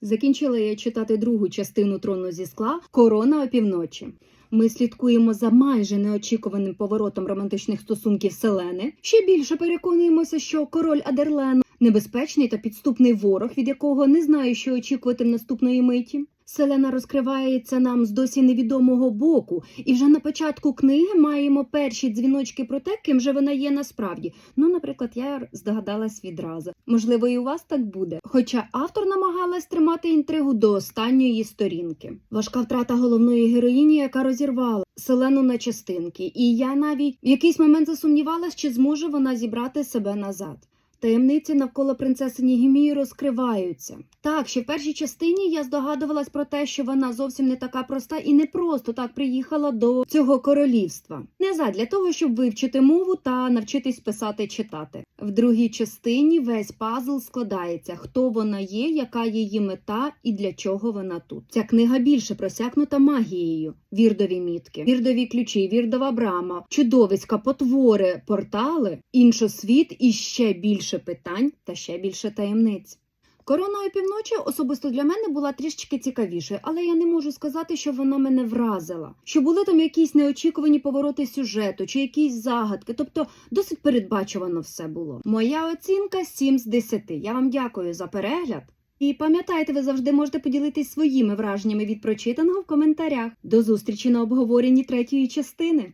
Закінчила я читати другу частину трону зі скла Корона опівночі. Ми слідкуємо за майже неочікуваним поворотом романтичних стосунків Селени. Ще більше переконуємося, що король Адерлену небезпечний та підступний ворог, від якого не знаю, що очікувати в наступної миті. Селена розкривається нам з досі невідомого боку, і вже на початку книги маємо перші дзвіночки про те, ким же вона є насправді. Ну, наприклад, я здогадалась відразу. Можливо, і у вас так буде. Хоча автор намагалась тримати інтригу до останньої сторінки. Важка втрата головної героїні, яка розірвала Селену на частинки, і я навіть в якийсь момент засумнівалась, чи зможе вона зібрати себе назад. Таємниці навколо принцеси Нігімії розкриваються. Так, ще в першій частині я здогадувалась про те, що вона зовсім не така проста і не просто так приїхала до цього королівства. Не задля того, щоб вивчити мову та навчитись писати і читати. В другій частині весь пазл складається: хто вона є, яка її мета і для чого вона тут. Ця книга більше просякнута магією, вірдові мітки, вірдові ключі, вірдова брама, чудовиська, потвори, портали, іншосвіт і ще більше питань та ще більше таємниць. Корона опівночі особисто для мене була трішечки цікавішою, але я не можу сказати, що вона мене вразила. Що були там якісь неочікувані повороти сюжету чи якісь загадки, тобто досить передбачувано все було. Моя оцінка 7 з 10. Я вам дякую за перегляд. І пам'ятайте, ви завжди можете поділитись своїми враженнями від прочитаного в коментарях. До зустрічі на обговоренні третьої частини.